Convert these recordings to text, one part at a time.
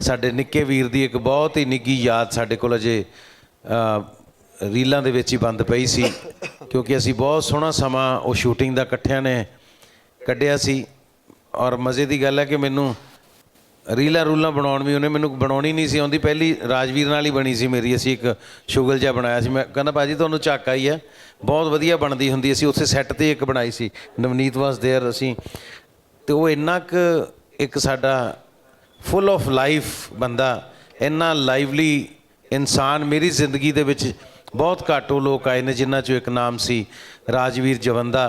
ਸਾਡੇ ਨਿੱਕੇ ਵੀਰ ਦੀ ਇੱਕ ਬਹੁਤ ਹੀ ਨਿੱਗੀ ਯਾਦ ਸਾਡੇ ਕੋਲ ਅਜੇ ਰੀਲਾਂ ਦੇ ਵਿੱਚ ਹੀ ਬੰਦ ਪਈ ਸੀ, ਕਿਉਂਕਿ ਅਸੀਂ ਬਹੁਤ ਸੋਹਣਾ ਸਮਾਂ ਉਹ ਸ਼ੂਟਿੰਗ ਦਾ ਇਕੱਠਿਆਂ ਨੇ ਕੱਢਿਆ ਸੀ। ਔਰ ਮਜ਼ੇ ਦੀ ਗੱਲ ਹੈ ਕਿ ਮੈਨੂੰ ਰੀਲਾਂ ਰੂਲਾਂ ਬਣਾਉਣ ਵੀ ਉਹਨੇ ਮੈਨੂੰ ਬਣਾਉਣੀ ਨਹੀਂ ਸੀ ਆਉਂਦੀ। ਪਹਿਲੀ ਰਾਜਵੀਰ ਨਾਲ ਹੀ ਬਣੀ ਸੀ ਮੇਰੀ, ਅਸੀਂ ਇੱਕ ਸ਼ੁਗਲ ਜਿਹਾ ਬਣਾਇਆ ਸੀ। ਮੈਂ ਕਹਿੰਦਾ, ਭਾਜੀ, ਤੁਹਾਨੂੰ ਝਾਕਾ ਹੀ ਹੈ। ਬਹੁਤ ਵਧੀਆ ਬਣਦੀ ਹੁੰਦੀ ਅਸੀਂ ਉੱਥੇ ਸੈੱਟ ਤੇ ਇੱਕ ਬਣਾਈ ਸੀ, ਨਵਨੀਤ ਵਾਸ ਦੇਅਰ ਅਸੀਂ। ਤੇ ਉਹ ਇੰਨਾ ਕੁ ਇੱਕ ਸਾਡਾ ਫੁੱਲ ਆਫ ਲਾਈਫ ਬੰਦਾ, ਇੰਨਾ ਲਾਈਵਲੀ ਇਨਸਾਨ ਮੇਰੀ ਜ਼ਿੰਦਗੀ ਦੇ ਵਿੱਚ ਬਹੁਤ ਘੱਟ ਉਹ ਲੋਕ ਆਏ ਨੇ ਜਿਨ੍ਹਾਂ ਚੋਂ ਇੱਕ ਨਾਮ ਸੀ ਰਾਜਵੀਰ ਜਵੰਦਾ।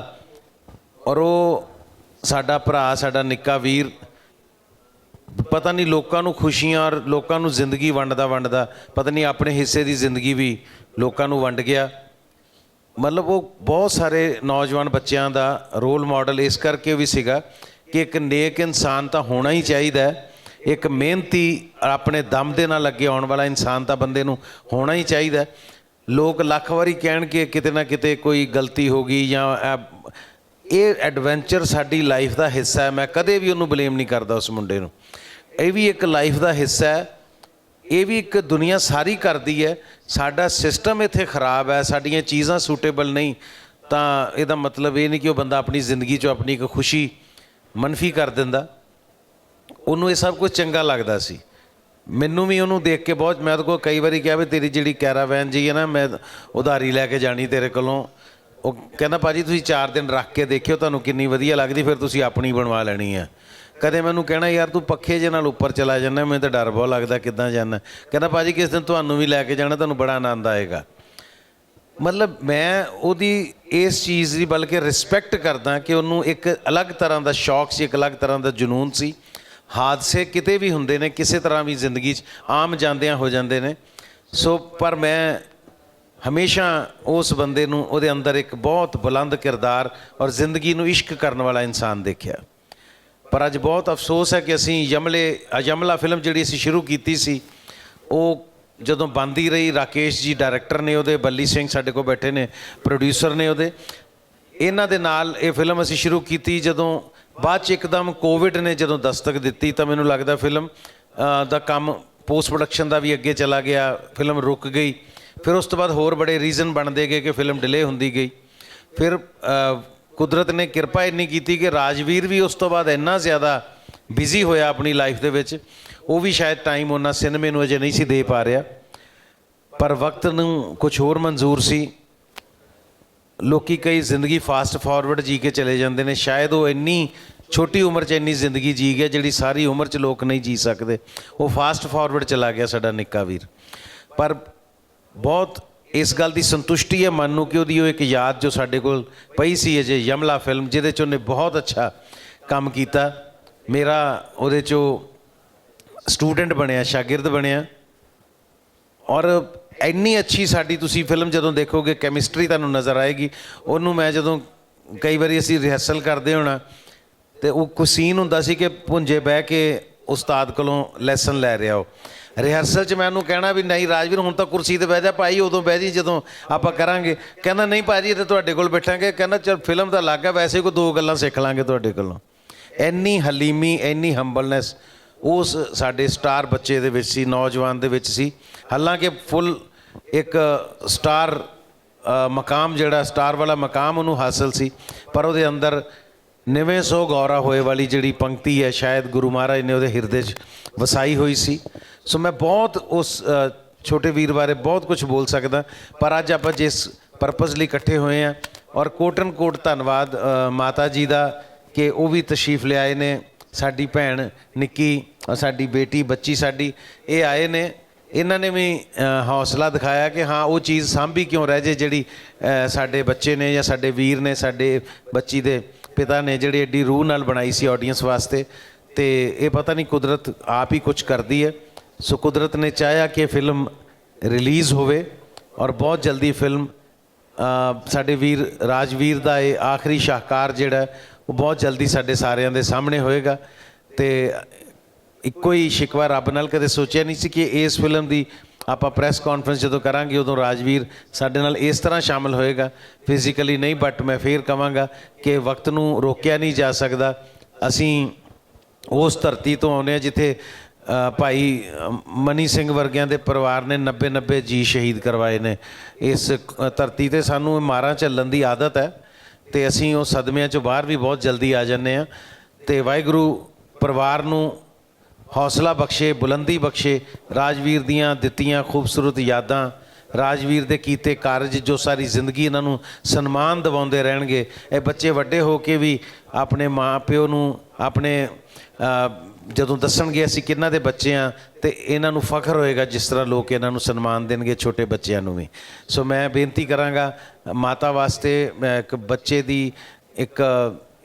ਔਰ ਉਹ ਸਾਡਾ ਭਰਾ, ਸਾਡਾ ਨਿੱਕਾ ਵੀਰ, ਪਤਾ ਨਹੀਂ ਲੋਕਾਂ ਨੂੰ ਖੁਸ਼ੀਆਂ ਔਰ ਲੋਕਾਂ ਨੂੰ ਜ਼ਿੰਦਗੀ ਵੰਡਦਾ ਵੰਡਦਾ, ਪਤਾ ਨਹੀਂ ਆਪਣੇ ਹਿੱਸੇ ਦੀ ਜ਼ਿੰਦਗੀ ਵੀ ਲੋਕਾਂ ਨੂੰ ਵੰਡ ਗਿਆ। ਮਤਲਬ ਉਹ ਬਹੁਤ ਸਾਰੇ ਨੌਜਵਾਨ ਬੱਚਿਆਂ ਦਾ ਰੋਲ ਮਾਡਲ ਇਸ ਕਰਕੇ ਵੀ ਸੀਗਾ ਕਿ ਇੱਕ ਨੇਕ ਇਨਸਾਨ ਤਾਂ ਹੋਣਾ ਹੀ ਚਾਹੀਦਾ ਹੈ। ਇੱਕ ਮਿਹਨਤੀ ਆਪਣੇ ਦਮ ਦੇ ਨਾਲ ਅੱਗੇ ਆਉਣ ਵਾਲਾ ਇਨਸਾਨ ਤਾਂ ਬੰਦੇ ਨੂੰ ਹੋਣਾ ਹੀ ਚਾਹੀਦਾ ਲੋਕ ਲੱਖ ਵਾਰੀ ਕਹਿਣ ਕਿ ਕਿਤੇ ਨਾ ਕਿਤੇ ਕੋਈ ਗਲਤੀ ਹੋ ਗਈ ਜਾਂ ਇਹ ਐਡਵੈਂਚਰ ਸਾਡੀ ਲਾਈਫ ਦਾ ਹਿੱਸਾ ਹੈ। ਮੈਂ ਕਦੇ ਵੀ ਉਹਨੂੰ ਬਲੇਮ ਨਹੀਂ ਕਰਦਾ ਉਸ ਮੁੰਡੇ ਨੂੰ। ਇਹ ਵੀ ਇੱਕ ਲਾਈਫ ਦਾ ਹਿੱਸਾ ਹੈ। ਇਹ ਵੀ ਇੱਕ ਦੁਨੀਆ ਸਾਰੀ ਕਰਦੀ ਹੈ। ਸਾਡਾ ਸਿਸਟਮ ਇੱਥੇ ਖਰਾਬ ਹੈ। ਸਾਡੀਆਂ ਚੀਜ਼ਾਂ ਸੂਟੇਬਲ ਨਹੀਂ। ਤਾਂ ਇਹਦਾ ਮਤਲਬ ਇਹ ਨਹੀਂ ਕਿ ਉਹ ਬੰਦਾ ਆਪਣੀ ਜ਼ਿੰਦਗੀ 'ਚੋਂ ਆਪਣੀ ਇੱਕ ਖੁਸ਼ੀ ਮਨਫੀ ਕਰ ਦਿੰਦਾ। ਉਹਨੂੰ ਇਹ ਸਭ ਕੁਝ ਚੰਗਾ ਲੱਗਦਾ ਸੀ। ਮੈਨੂੰ ਵੀ ਉਹਨੂੰ ਦੇਖ ਕੇ ਬਹੁਤ, ਮੈਂ ਉਹਦੇ ਕੋਲ ਕਈ ਵਾਰੀ ਕਿਹਾ ਵੀ ਤੇਰੀ ਜਿਹੜੀ ਕੈਰਾਵੈਨ ਜੀ ਹੈ ਨਾ, ਮੈਂ ਉਧਾਰੀ ਲੈ ਕੇ ਜਾਣੀ ਤੇਰੇ ਕੋਲੋਂ। ਉਹ ਕਹਿੰਦਾ, ਭਾਜੀ, ਤੁਸੀਂ 4 ਦਿਨ ਰੱਖ ਕੇ ਦੇਖਿਓ, ਤੁਹਾਨੂੰ ਕਿੰਨੀ ਵਧੀਆ ਲੱਗਦੀ, ਫਿਰ ਤੁਸੀਂ ਆਪਣੀ ਬਣਵਾ ਲੈਣੀ ਹੈ। ਕਦੇ ਮੈਨੂੰ ਕਹਿਣਾ, ਯਾਰ, ਤੂੰ ਪੱਖੇ ਜੇ ਨਾਲ ਉੱਪਰ ਚਲਾ ਜਾਂਦਾ, ਮੈਨੂੰ ਤਾਂ ਡਰ ਬਹੁਤ ਲੱਗਦਾ, ਕਿੱਦਾਂ ਜਾਣਾ? ਕਹਿੰਦਾ, ਭਾਜੀ, ਕਿਸ ਦਿਨ ਤੁਹਾਨੂੰ ਵੀ ਲੈ ਕੇ ਜਾਣਾ, ਤੁਹਾਨੂੰ ਬੜਾ ਆਨੰਦ ਆਏਗਾ। ਮਤਲਬ ਮੈਂ ਉਹਦੀ ਇਸ ਚੀਜ਼ ਦੀ ਬਲਕਿ ਰਿਸਪੈਕਟ ਕਰਦਾ ਕਿ ਉਹਨੂੰ ਇੱਕ ਅਲੱਗ ਤਰ੍ਹਾਂ ਦਾ ਸ਼ੌਕ ਸੀ, ਇੱਕ ਅਲੱਗ ਤਰ੍ਹਾਂ ਦਾ ਜਨੂਨ ਸੀ। ਹਾਦਸੇ ਕਿਤੇ ਵੀ ਹੁੰਦੇ ਨੇ, ਕਿਸੇ ਤਰ੍ਹਾਂ ਵੀ ਜ਼ਿੰਦਗੀ 'ਚ ਆਮ ਜਾਂਦਿਆਂ ਹੋ ਜਾਂਦੇ ਨੇ। ਸੋ, ਪਰ ਮੈਂ ਹਮੇਸ਼ਾ ਉਸ ਬੰਦੇ ਨੂੰ, ਉਹਦੇ ਅੰਦਰ ਇੱਕ ਬਹੁਤ ਬੁਲੰਦ ਕਿਰਦਾਰ ਔਰ ਜ਼ਿੰਦਗੀ ਨੂੰ ਇਸ਼ਕ ਕਰਨ ਵਾਲਾ ਇਨਸਾਨ ਦੇਖਿਆ। ਪਰ ਅੱਜ ਬਹੁਤ ਅਫਸੋਸ ਹੈ ਕਿ ਅਸੀਂ ਯਮਲੇ, ਯਮਲਾ ਫਿਲਮ ਜਿਹੜੀ ਅਸੀਂ ਸ਼ੁਰੂ ਕੀਤੀ ਸੀ, ਉਹ ਜਦੋਂ ਬੰਦੀ ਰਹੀ, ਰਾਕੇਸ਼ ਜੀ ਡਾਇਰੈਕਟਰ ਨੇ ਉਹਦੇ, ਬੱਲੀ ਸਿੰਘ ਸਾਡੇ ਕੋਲ ਬੈਠੇ ਨੇ, ਪ੍ਰੋਡਿਊਸਰ ਨੇ ਉਹਦੇ। ਇਹਨਾਂ ਦੇ ਨਾਲ ਇਹ ਫਿਲਮ ਅਸੀਂ ਸ਼ੁਰੂ ਕੀਤੀ ਜਦੋਂ ਬਾਅਦ ਚ ਇੱਕਦਮ ਕੋਵਿਡ ਨੇ ਜਦੋਂ ਦਸਤਕ ਦਿੱਤੀ ਤਾਂ ਮੈਨੂੰ ਲੱਗਦਾ ਫਿਲਮ ਦਾ ਕੰਮ ਪੋਸਟ ਪ੍ਰੋਡਕਸ਼ਨ ਦਾ ਵੀ ਅੱਗੇ ਚਲਾ ਗਿਆ ਫਿਲਮ ਰੁਕ ਗਈ। ਫਿਰ ਉਸ ਤੋਂ ਬਾਅਦ ਹੋਰ ਬੜੇ ਰੀਜ਼ਨ ਬਣਦੇ ਗਏ ਕਿ ਫਿਲਮ ਡਿਲੇ ਹੁੰਦੀ ਗਈ। ਫਿਰ ਕੁਦਰਤ ਨੇ ਕਿਰਪਾ ਇੰਨੀ ਕੀਤੀ ਕਿ ਰਾਜਵੀਰ ਵੀ ਉਸ ਤੋਂ ਬਾਅਦ ਇੰਨਾ ਜ਼ਿਆਦਾ ਬਿਜ਼ੀ ਹੋਇਆ ਆਪਣੀ ਲਾਈਫ ਦੇ ਵਿੱਚ। ਉਹ ਵੀ ਸ਼ਾਇਦ ਟਾਈਮ ਉਹਨਾਂ ਸਿਨੇਮੇ ਨੂੰ ਅਜੇ ਨਹੀਂ ਸੀ ਦੇ ਪਾ ਰਿਹਾ। ਪਰ ਵਕਤ ਨੂੰ ਕੁਝ ਹੋਰ ਮਨਜ਼ੂਰ ਸੀ। ਲੋਕੀ ਕਈ ਜ਼ਿੰਦਗੀ ਫਾਸਟ ਫਾਰਵਰਡ ਜੀ ਕੇ ਚਲੇ ਜਾਂਦੇ ਨੇ, ਸ਼ਾਇਦ ਉਹ ਇੰਨੀ ਛੋਟੀ ਉਮਰ 'ਚ ਇੰਨੀ ਜ਼ਿੰਦਗੀ ਜੀ ਗਿਆ ਜਿਹੜੀ ਸਾਰੀ ਉਮਰ 'ਚ ਲੋਕ ਨਹੀਂ ਜੀ ਸਕਦੇ। ਉਹ ਫਾਸਟ ਫਾਰਵਰਡ ਚਲਾ ਗਿਆ ਸਾਡਾ ਨਿੱਕਾ ਵੀਰ। ਪਰ ਬਹੁਤ ਇਸ ਗੱਲ ਦੀ ਸੰਤੁਸ਼ਟੀ ਹੈ ਮਨ ਨੂੰ ਕਿ ਉਹਦੀ ਉਹ ਇੱਕ ਯਾਦ ਜੋ ਸਾਡੇ ਕੋਲ ਪਈ ਸੀ ਅਜੇ ਯਮਲਾ ਫਿਲਮ ਜਿਹਦੇ 'ਚ ਉਹਨੇ ਬਹੁਤ ਅੱਛਾ ਕੰਮ ਕੀਤਾ। ਮੇਰਾ ਉਹਦੇ 'ਚੋਂ ਸਟੂਡੈਂਟ ਬਣਿਆ, ਸ਼ਾਗਿਰਦ ਬਣਿਆ। ਔਰ ਇੰਨੀ ਅੱਛੀ ਸਾਡੀ ਤੁਸੀਂ ਫਿਲਮ ਜਦੋਂ ਦੇਖੋਗੇ ਕੈਮਿਸਟਰੀ ਤੁਹਾਨੂੰ ਨਜ਼ਰ ਆਏਗੀ। ਉਹਨੂੰ ਮੈਂ ਜਦੋਂ ਕਈ ਵਾਰੀ ਅਸੀਂ ਰਿਹਰਸਲ ਕਰਦੇ ਹੋਣਾ, ਤੇ ਉਹ ਕੁਝ ਸੀਨ ਹੁੰਦਾ ਸੀ ਕਿ ਪੁੰਜੇ ਬਹਿ ਕੇ ਉਸਤਾਦ ਕੋਲੋਂ ਲੈਸਨ ਲੈ ਰਿਹਾ ਉਹ। ਰਿਹਰਸਲ 'ਚ ਮੈਂ ਉਹਨੂੰ ਕਹਿਣਾ ਵੀ ਨਹੀਂ ਰਾਜਵੀਰ, ਹੁਣ ਤਾਂ ਕੁਰਸੀ ਤੇ ਬਹਿ ਜਾ ਭਾਈ, ਉਦੋਂ ਬਹਿ ਜੀ, ਜਦੋਂ ਆਪਾਂ ਕਰਾਂਗੇ। ਕਹਿੰਦਾ, ਨਹੀਂ ਭਾਜੀ, ਇਹ ਤਾਂ ਤੁਹਾਡੇ ਕੋਲ ਬੈਠਾਂਗੇ। ਕਹਿੰਦਾ, ਚਲ, ਫਿਲਮ ਤਾਂ ਲੱਗ ਆ, ਵੈਸੇ ਕੋਈ ਦੋ ਗੱਲਾਂ ਸਿੱਖ ਲਾਂਗੇ ਤੁਹਾਡੇ ਕੋਲੋਂ। ਇੰਨੀ ਹਲੀਮੀ, ਇੰਨੀ ਹੰਬਲਨੈਸ ਉਸ ਸਾਡੇ ਸਟਾਰ ਬੱਚੇ ਦੇ ਵਿੱਚ ਸੀ, ਨੌਜਵਾਨ ਦੇ ਵਿੱਚ ਸੀ। ਹਾਲਾਂਕਿ ਫੁੱਲ ਇੱਕ ਸਟਾਰ ਮਕਾਮ ਜਿਹੜਾ, ਸਟਾਰ ਵਾਲਾ ਮਕਾਮ ਉਹਨੂੰ ਹਾਸਲ ਸੀ, ਪਰ ਉਹਦੇ ਅੰਦਰ ਨਿਵੇਂ ਸੋ ਗੌਰਾ ਹੋਏ ਵਾਲੀ ਜਿਹੜੀ ਪੰਕਤੀ ਹੈ, ਸ਼ਾਇਦ ਗੁਰੂ ਮਹਾਰਾਜ ਨੇ ਉਹਦੇ ਹਿਰਦੇ 'ਚ ਵਸਾਈ ਹੋਈ ਸੀ। ਸੋ ਮੈਂ ਬਹੁਤ ਉਸ ਛੋਟੇ ਵੀਰ ਬਾਰੇ ਬਹੁਤ ਕੁਝ ਬੋਲ ਸਕਦਾ, ਪਰ ਅੱਜ ਆਪਾਂ ਜਿਸ ਪਰਪਸ ਲਈ ਇਕੱਠੇ ਹੋਏ ਆ ਔਰ ਕੋਟਨ ਕੋਟ ਧੰਨਵਾਦ ਮਾਤਾ ਜੀ ਦਾ ਕਿ ਉਹ ਵੀ ਤਸ਼ਰੀਫ ਲਿਆਏ ਨੇ। ਸਾਡੀ ਭੈਣ ਨਿੱਕੀ ਔਰ ਸਾਡੀ ਬੇਟੀ, ਬੱਚੀ ਸਾਡੀ, ਇਹ ਆਏ ਨੇ। ਇਹਨਾਂ ਨੇ ਵੀ ਹੌਸਲਾ ਦਿਖਾਇਆ ਕਿ ਹਾਂ, ਉਹ ਚੀਜ਼ ਸਾਂਭੀ ਕਿਉਂ ਰਹਿ ਜੇ ਜਿਹੜੀ ਸਾਡੇ ਬੱਚੇ ਨੇ ਜਾਂ ਸਾਡੇ ਵੀਰ ਨੇ, ਸਾਡੇ ਬੱਚੀ ਦੇ ਪਿਤਾ ਨੇ ਜਿਹੜੀ ਐਡੀ ਰੂਹ ਨਾਲ ਬਣਾਈ ਸੀ ਆਡੀਅנס ਵਾਸਤੇ। ਤੇ ਇਹ ਪਤਾ ਨਹੀਂ ਕੁਦਰਤ ਆਪ ਹੀ ਕੁਝ ਕਰਦੀ ਹੈ। ਸੋ ਕੁਦਰਤ ਨੇ ਚਾਹਿਆ ਕਿ ਫਿਲਮ ਰਿਲੀਜ਼ ਹੋਵੇ ਔਰ ਬਹੁਤ ਜਲਦੀ ਫਿਲਮ ਸਾਡੇ ਵੀਰ, ਰਾਜਵੀਰ ਦਾ ਇਹ ਆਖਰੀ ਸ਼ਾਹਕਾਰ ਜਿਹੜਾ ਉਹ ਬਹੁਤ ਜਲਦੀ ਸਾਡੇ ਸਾਰਿਆਂ ਦੇ ਸਾਹਮਣੇ ਹੋਏਗਾ ਤੇ ਇੱਕੋ ਹੀ ਸ਼ਿਕਵਾ ਰੱਬ ਨਾਲ ਕਦੇ ਸੋਚਿਆ ਨਹੀਂ ਸੀ ਕਿ ਇਸ ਫਿਲਮ ਦੀ ਆਪਾਂ ਪ੍ਰੈਸ ਕਾਨਫਰੰਸ ਜਦੋਂ ਕਰਾਂਗੇ, ਉਦੋਂ ਰਾਜਵੀਰ ਸਾਡੇ ਨਾਲ ਇਸ ਤਰ੍ਹਾਂ ਸ਼ਾਮਲ ਹੋਏਗਾ। ਫਿਜ਼ੀਕਲੀ ਨਹੀਂ ਬਟ ਮੈਂ ਫੇਰ ਕਵਾਂਗਾ ਕਿ ਵਕਤ ਨੂੰ ਰੋਕਿਆ ਨਹੀਂ ਜਾ ਸਕਦਾ। ਅਸੀਂ ਉਸ ਧਰਤੀ ਤੋਂ ਆਉਂਦੇ ਹਾਂ ਜਿੱਥੇ ਭਾਈ ਮਨੀ ਸਿੰਘ ਵਰਗਿਆਂ ਦੇ ਪਰਿਵਾਰ ਨੇ 90 90 ਜੀ ਸ਼ਹੀਦ ਕਰਵਾਏ ਨੇ। ਇਸ ਧਰਤੀ ਤੇ ਸਾਨੂੰ ਮਾਰਾਂ ਚੱਲਣ ਦੀ ਆਦਤ ਹੈ। ਤੇ ਅਸੀਂ ਉਹ ਸਦਮਿਆਂ ਚੋਂ ਬਾਹਰ ਵੀ ਬਹੁਤ ਜਲਦੀ ਆ ਜਾਂਦੇ ਆ ਤੇ ਵਾਹਿਗੁਰੂ ਪਰਿਵਾਰ ਨੂੰ ਹੌਸਲਾ ਬਖਸ਼ੇ, ਬੁਲੰਦੀ ਬਖਸ਼ੇ, ਰਾਜਵੀਰ ਦੀਆਂ ਦਿੱਤੀਆਂ ਖੂਬਸੂਰਤ ਯਾਦਾਂ, ਰਾਜਵੀਰ ਦੇ ਕੀਤੇ ਕਾਰਜ ਜੋ ਸਾਰੀ ਜ਼ਿੰਦਗੀ ਇਹਨਾਂ ਨੂੰ ਸਨਮਾਨ ਦਿਵਾਉਂਦੇ ਰਹਿਣਗੇ। ਇਹ ਬੱਚੇ ਵੱਡੇ ਹੋ ਕੇ ਵੀ ਆਪਣੇ ਮਾਂ ਪਿਓ ਨੂੰ ਆਪਣੇ ਜਦੋਂ ਦੱਸਣਗੇ ਅਸੀਂ ਕਿਹਨਾਂ ਦੇ ਬੱਚੇ ਆ, ਤੇ ਇਹਨਾਂ ਨੂੰ ਫਖਰ ਹੋਏਗਾ ਜਿਸ ਤਰ੍ਹਾਂ ਲੋਕ ਇਹਨਾਂ ਨੂੰ ਸਨਮਾਨ ਦੇਣਗੇ ਛੋਟੇ ਬੱਚਿਆਂ ਨੂੰ ਵੀ। ਸੋ ਮੈਂ ਬੇਨਤੀ ਕਰਾਂਗਾ ਮਾਤਾ ਵਾਸਤੇ ਇੱਕ ਬੱਚੇ ਦੀ ਇੱਕ,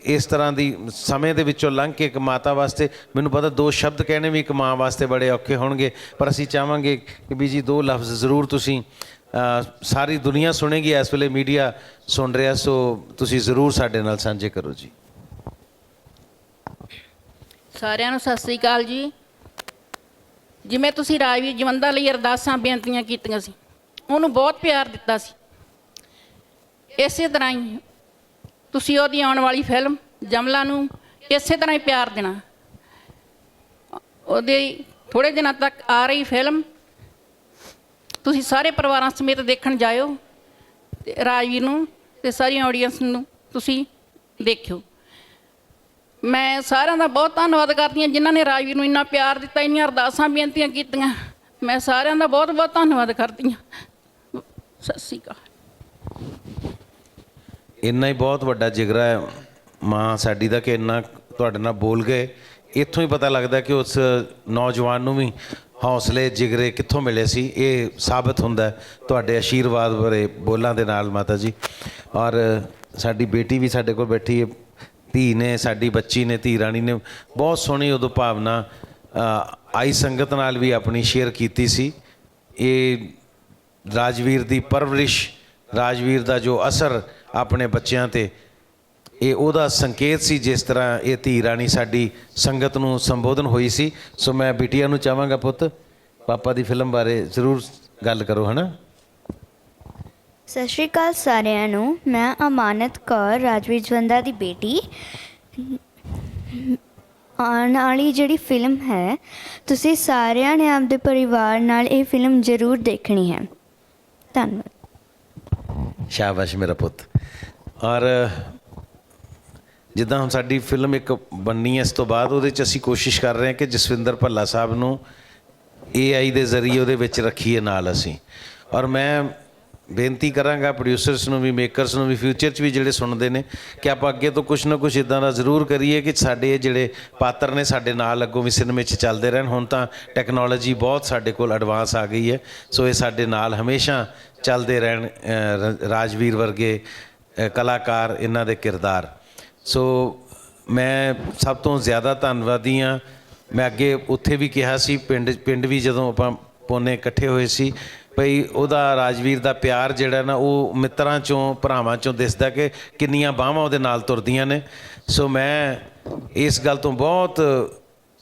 ਇਸ ਤਰ੍ਹਾਂ ਦੀ ਸਮੇਂ ਦੇ ਵਿੱਚੋਂ ਲੰਘ ਕੇ ਇੱਕ ਮਾਤਾ ਵਾਸਤੇ, ਮੈਨੂੰ ਪਤਾ ਦੋ ਸ਼ਬਦ ਕਹਿਣੇ ਵੀ ਇੱਕ ਮਾਂ ਵਾਸਤੇ ਬੜੇ ਔਖੇ ਹੋਣਗੇ, ਪਰ ਅਸੀਂ ਚਾਹਾਂਗੇ ਕਿ ਵੀ ਜੀ ਦੋ ਲਫ਼ਜ਼ ਜ਼ਰੂਰ ਤੁਸੀਂ ਸਾਰੀ ਦੁਨੀਆ ਸੁਣੇਗੀ, ਇਸ ਵੇਲੇ ਮੀਡੀਆ ਸੁਣ ਰਿਹਾ, ਸੋ ਤੁਸੀਂ ਜ਼ਰੂਰ ਸਾਡੇ ਨਾਲ ਸਾਂਝੇ ਕਰੋ ਜੀ। ਸਾਰਿਆਂ ਨੂੰ ਸਤਿ ਸ੍ਰੀ ਅਕਾਲ ਜੀ। ਜਿਵੇਂ ਤੁਸੀਂ ਰਾਜਵੀਰ ਜਵੰਦਾ ਲਈ ਅਰਦਾਸਾਂ, ਬੇਨਤੀਆਂ ਕੀਤੀਆਂ ਸੀ, ਉਹਨੂੰ ਬਹੁਤ ਪਿਆਰ ਦਿੱਤਾ ਸੀ। ਇਸੇ ਤਰ੍ਹਾਂ ਹੀ ਤੁਸੀਂ ਉਹਦੀ ਆਉਣ ਵਾਲੀ ਫਿਲਮ ਜਮਲਾ ਨੂੰ ਇਸੇ ਤਰ੍ਹਾਂ ਹੀ ਪਿਆਰ ਦੇਣਾ। ਉਹਦੇ ਥੋੜੇ ਦਿਨਾਂ ਤੱਕ ਆ ਰਹੀ ਫਿਲਮ ਤੁਸੀਂ ਸਾਰੇ ਪਰਿਵਾਰਾਂ ਸਮੇਤ ਦੇਖਣ ਜਾਇਓ ਤੇ ਰਾਜਵੀਰ ਨੂੰ ਤੇ ਸਾਰੀ ਆਡੀਅנס ਨੂੰ ਤੁਸੀਂ ਦੇਖਿਓ। ਮੈਂ ਸਾਰਿਆਂ ਦਾ ਬਹੁਤ ਧੰਨਵਾਦ ਕਰਦੀ ਹਾਂ ਜਿਨ੍ਹਾਂ ਨੇ ਰਾਜਵੀਰ ਨੂੰ ਇੰਨਾ ਪਿਆਰ ਦਿੱਤਾ, ਇੰਨੀਆਂ ਅਰਦਾਸਾਂ ਬੇਨਤੀਆਂ ਕੀਤੀਆਂ। ਮੈਂ ਸਾਰਿਆਂ ਦਾ ਬਹੁਤ ਬਹੁਤ ਧੰਨਵਾਦ ਕਰਦੀ ਹਾਂ। ਸਤਿ ਸ਼੍ਰੀ ਅਕਾਲ। ਇੰਨਾ ਹੀ ਬਹੁਤ ਵੱਡਾ ਜਿਗਰਾ ਹੈ ਮਾਂ ਸਾਡੀ ਦਾ ਕਿ ਇੰਨਾ ਤੁਹਾਡੇ ਨਾਲ ਬੋਲ ਗਏ। ਇੱਥੋਂ ਹੀ ਪਤਾ ਲੱਗਦਾ ਕਿ ਉਸ ਨੌਜਵਾਨ ਨੂੰ ਵੀ ਹੌਸਲੇ, ਜਿਗਰੇ ਕਿੱਥੋਂ ਮਿਲੇ ਸੀ, ਇਹ ਸਾਬਤ ਹੁੰਦਾ ਤੁਹਾਡੇ ਆਸ਼ੀਰਵਾਦ ਭਰੇ ਬੋਲਾਂ ਦੇ ਨਾਲ ਮਾਤਾ ਜੀ। ਔਰ ਸਾਡੀ ਬੇਟੀ ਵੀ ਸਾਡੇ ਕੋਲ ਬੈਠੀ ਹੈ। ਧੀ ਨੇ, ਸਾਡੀ ਬੱਚੀ ਨੇ, ਧੀ ਰਾਣੀ ਨੇ ਬਹੁਤ ਸੋਹਣੀ ਉਦੋਂ ਭਾਵਨਾ ਆਈ ਸੰਗਤ ਨਾਲ ਵੀ ਆਪਣੀ ਸ਼ੇਅਰ ਕੀਤੀ ਸੀ। ਇਹ ਰਾਜਵੀਰ ਦੀ ਪਰਵਰਿਸ਼, ਰਾਜਵੀਰ ਦਾ ਜੋ ਅਸਰ ਆਪਣੇ ਬੱਚਿਆਂ ਤੇ, ਇਹ ਉਹਦਾ ਸੰਕੇਤ ਸੀ ਜਿਸ ਤਰ੍ਹਾਂ ਇਹ ਧੀ ਰਾਣੀ ਸਾਡੀ ਸੰਗਤ ਨੂੰ ਸੰਬੋਧਨ ਹੋਈ ਸੀ। ਸੋ ਮੈਂ ਬਿਟੀਆ ਨੂੰ ਚਾਹਾਂਗਾ ਪੁੱਤ, ਪਾਪਾ ਦੀ ਫਿਲਮ ਬਾਰੇ ਜ਼ਰੂਰ ਗੱਲ ਕਰੋ, ਹਨਾ? ਸਤਿ ਸ਼੍ਰੀ ਅਕਾਲ ਸਾਰਿਆਂ ਨੂੰ। ਮੈਂ ਅਮਾਨਤ ਕੌਰ, ਰਾਜਵੀਰ ਜਵੰਦਾ ਦੀ ਬੇਟੀ। ਆਉਣ ਵਾਲੀ ਜਿਹੜੀ ਫਿਲਮ ਹੈ, ਤੁਸੀਂ ਸਾਰਿਆਂ ਨੇ ਆਪਦੇ ਪਰਿਵਾਰ ਨਾਲ ਇਹ ਫਿਲਮ ਜ਼ਰੂਰ ਦੇਖਣੀ ਹੈ। ਧੰਨਵਾਦ। ਸ਼ਾਬਾਸ਼ ਮੇਰਾ ਪੁੱਤ। ਔਰ ਜਿੱਦਾਂ ਹੁਣ ਸਾਡੀ ਫਿਲਮ ਇੱਕ ਬਣਨੀ ਹੈ, ਇਸ ਤੋਂ ਬਾਅਦ ਉਹਦੇ 'ਚ ਅਸੀਂ ਕੋਸ਼ਿਸ਼ ਕਰ ਰਹੇ ਹਾਂ ਕਿ ਜਸਵਿੰਦਰ ਭੱਲਾ ਸਾਹਿਬ ਨੂੰ AI ਦੇ ਜ਼ਰੀਏ ਉਹਦੇ ਵਿੱਚ ਰੱਖੀਏ ਨਾਲ ਅਸੀਂ। ਔਰ ਮੈਂ ਬੇਨਤੀ ਕਰਾਂਗਾ ਪ੍ਰੋਡਿਊਸਰਸ ਨੂੰ ਵੀ ਮੇਕਰਸ ਨੂੰ ਵੀ ਫਿਊਚਰ 'ਚ ਵੀ ਜਿਹੜੇ ਸੁਣਦੇ ਨੇ ਕਿ ਆਪਾਂ ਅੱਗੇ ਤੋਂ ਕੁਝ ਨਾ ਕੁਝ ਇਦਾਂ ਦਾ ਜ਼ਰੂਰ ਕਰੀਏ ਕਿ ਸਾਡੇ ਇਹ ਜਿਹੜੇ ਪਾਤਰ ਨੇ ਸਾਡੇ ਨਾਲ ਅੱਗੋਂ ਵੀ ਸਿਨੇਮੇ 'ਚ ਚੱਲਦੇ ਰਹਿਣ। ਹੁਣ ਤਾਂ ਟੈਕਨੋਲੋਜੀ ਬਹੁਤ ਸਾਡੇ ਕੋਲ ਐਡਵਾਂਸ ਆ ਗਈ ਹੈ। ਸੋ ਇਹ ਸਾਡੇ ਨਾਲ ਹਮੇਸ਼ਾ ਚੱਲਦੇ ਰਹਿਣ ਰ- ਰਾਜਵੀਰ ਵਰਗੇ ਕਲਾਕਾਰ ਇਹਨਾਂ ਦੇ ਕਿਰਦਾਰ। ਸੋ ਮੈਂ ਸਭ ਤੋਂ ਜ਼ਿਆਦਾ ਧੰਨਵਾਦੀ ਹਾਂ। ਮੈਂ ਅੱਗੇ ਉੱਥੇ ਵੀ ਕਿਹਾ ਸੀ, ਪਿੰਡ ਪਿੰਡ ਵੀ ਜਦੋਂ ਆਪਾਂ ਪੋਨੇ ਇਕੱਠੇ ਹੋਏ ਸੀ ਭਈ ਉਹਦਾ ਰਾਜਵੀਰ ਦਾ ਪਿਆਰ ਜਿਹੜਾ ਨਾ ਉਹ ਮਿੱਤਰਾਂ ਚੋਂ, ਭਰਾਵਾਂ ਚੋਂ ਦਿਸਦਾ ਕਿ ਕਿੰਨੀਆਂ ਬਾਹਾਂ ਉਹਦੇ ਨਾਲ ਤੁਰਦੀਆਂ ਨੇ। ਸੋ ਮੈਂ ਇਸ ਗੱਲ ਤੋਂ ਬਹੁਤ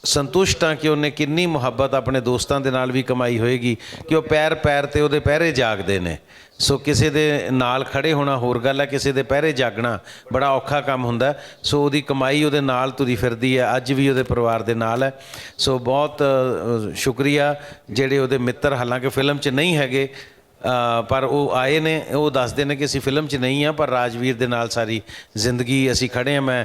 ਸੰਤੁਸ਼ਟ ਹਾਂ ਕਿ ਉਹਨੇ ਕਿੰਨੀ ਮੁਹੱਬਤ ਆਪਣੇ ਦੋਸਤਾਂ ਦੇ ਨਾਲ ਵੀ ਕਮਾਈ ਹੋਏਗੀ ਕਿ ਉਹ ਪੈਰ ਪੈਰ ਤੇ ਉਹਦੇ ਪਹਿਰੇ ਜਾਗਦੇ ਨੇ। ਸੋ ਕਿਸੇ ਦੇ ਨਾਲ ਖੜੇ ਹੋਣਾ ਹੋਰ ਗੱਲ ਹੈ, ਕਿਸੇ ਦੇ ਪਹਿਰੇ ਜਾਗਣਾ ਬੜਾ ਔਖਾ ਕੰਮ ਹੁੰਦਾ ਸੋ ਉਹਦੀ ਕਮਾਈ ਉਹਦੇ ਨਾਲ ਤੁਰੀ ਫਿਰਦੀ ਹੈ, ਅੱਜ ਵੀ ਉਹਦੇ ਪਰਿਵਾਰ ਦੇ ਨਾਲ ਹੈ। ਸੋ ਬਹੁਤ ਸ਼ੁਕਰੀਆ ਜਿਹੜੇ ਉਹਦੇ ਮਿੱਤਰ ਹਾਲਾਂਕਿ ਫਿਲਮ 'ਚ ਨਹੀਂ ਹੈਗੇ ਪਰ ਉਹ ਆਏ ਨੇ, ਉਹ ਦੱਸਦੇ ਨੇ ਕਿ ਅਸੀਂ ਫਿਲਮ 'ਚ ਨਹੀਂ ਆ ਪਰ ਰਾਜਵੀਰ ਦੇ ਨਾਲ ਸਾਰੀ ਜ਼ਿੰਦਗੀ ਅਸੀਂ ਖੜੇ ਆ ਮੈਂ